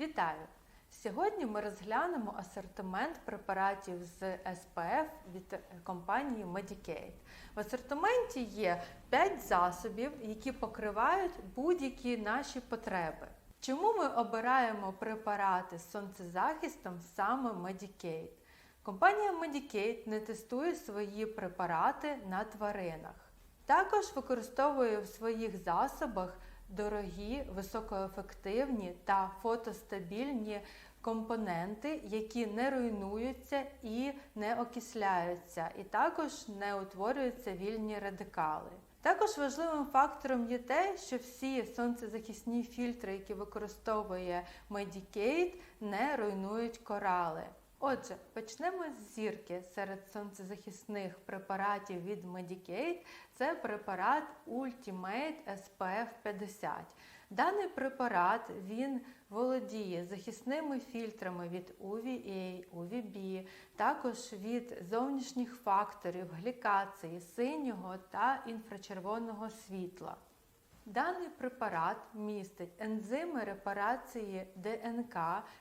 Вітаю! Сьогодні ми розглянемо асортимент препаратів з SPF від компанії Medicaid. В асортименті є 5 засобів, які покривають будь-які наші потреби. Чому ми обираємо препарати з сонцезахистом саме Medicaid? Компанія Medicaid не тестує свої препарати на тваринах. Також використовує в своїх засобах дорогі, високоефективні та фотостабільні компоненти, які не руйнуються і не окисляються, і також не утворюються вільні радикали. Також важливим фактором є те, що всі сонцезахисні фільтри, які використовує Medicaid, не руйнують корали. Отже, почнемо з зірки серед сонцезахисних препаратів від Medicaid. Це препарат Ultimate SPF 50. Даний препарат він володіє захисними фільтрами від UVA, UVB, також від зовнішніх факторів глікації, синього та інфрачервоного світла. Даний препарат містить ензими репарації ДНК,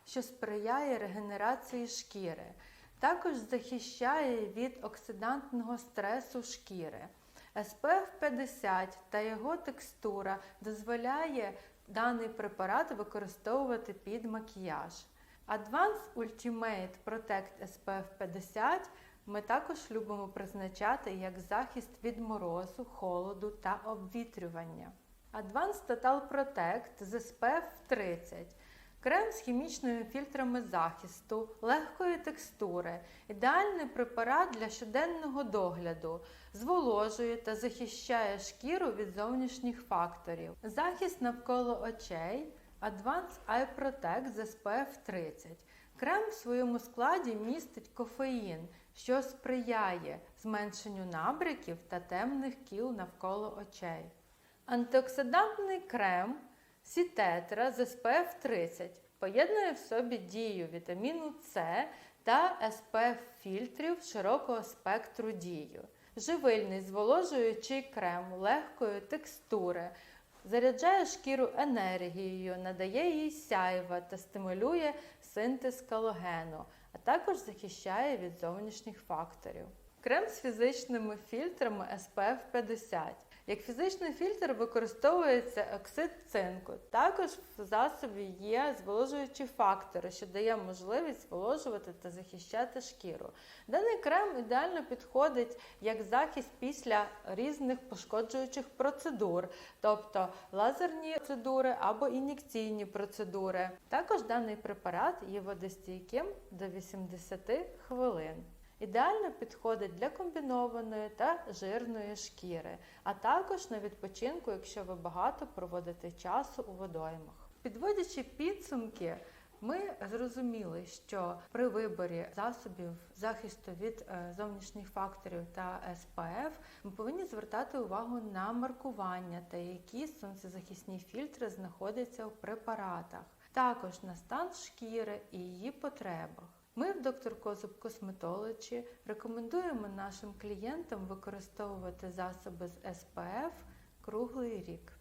що сприяє регенерації шкіри. Також захищає від оксидантного стресу шкіри. SPF 50 та його текстура дозволяє даний препарат використовувати під макіяж. Advanced Ultimate Protect SPF 50 ми також любимо призначати як захист від морозу, холоду та обвітрювання. Advanced Total Protect з SPF 30. Крем з хімічними фільтрами захисту, легкої текстури, ідеальний препарат для щоденного догляду, зволожує та захищає шкіру від зовнішніх факторів. Захист навколо очей Advanced Eye Protect з SPF 30. Крем в своєму складі містить кофеїн, що сприяє зменшенню набряків та темних кіл навколо очей. Антиоксидантний крем Сітетра з SPF 30 поєднує в собі дію вітаміну С та SPF фільтрів широкого спектру дію. Живильний зволожуючий крем легкої текстури, заряджає шкіру енергією, надає їй сяйва та стимулює синтез кологену, а також захищає від зовнішніх факторів. Крем з фізичними фільтрами SPF 50. Як фізичний фільтр використовується оксид цинку. Також в засобі є зволожуючі фактори, що дає можливість зволожувати та захищати шкіру. Даний крем ідеально підходить як захист після різних пошкоджуючих процедур, тобто лазерні процедури або ін'єкційні процедури. Також даний препарат є водостійким до 80 хвилин. Ідеально підходить для комбінованої та жирної шкіри, а також на відпочинку, якщо ви багато проводите часу у водоймах. Підводячи підсумки, ми зрозуміли, що при виборі засобів захисту від е, зовнішніх факторів та SPF ми повинні звертати увагу на маркування та які сонцезахисні фільтри знаходяться у препаратах, також на стан шкіри і її потребах. Ми в доктор Козуб Косметологі рекомендуємо нашим клієнтам використовувати засоби з СПФ круглий рік.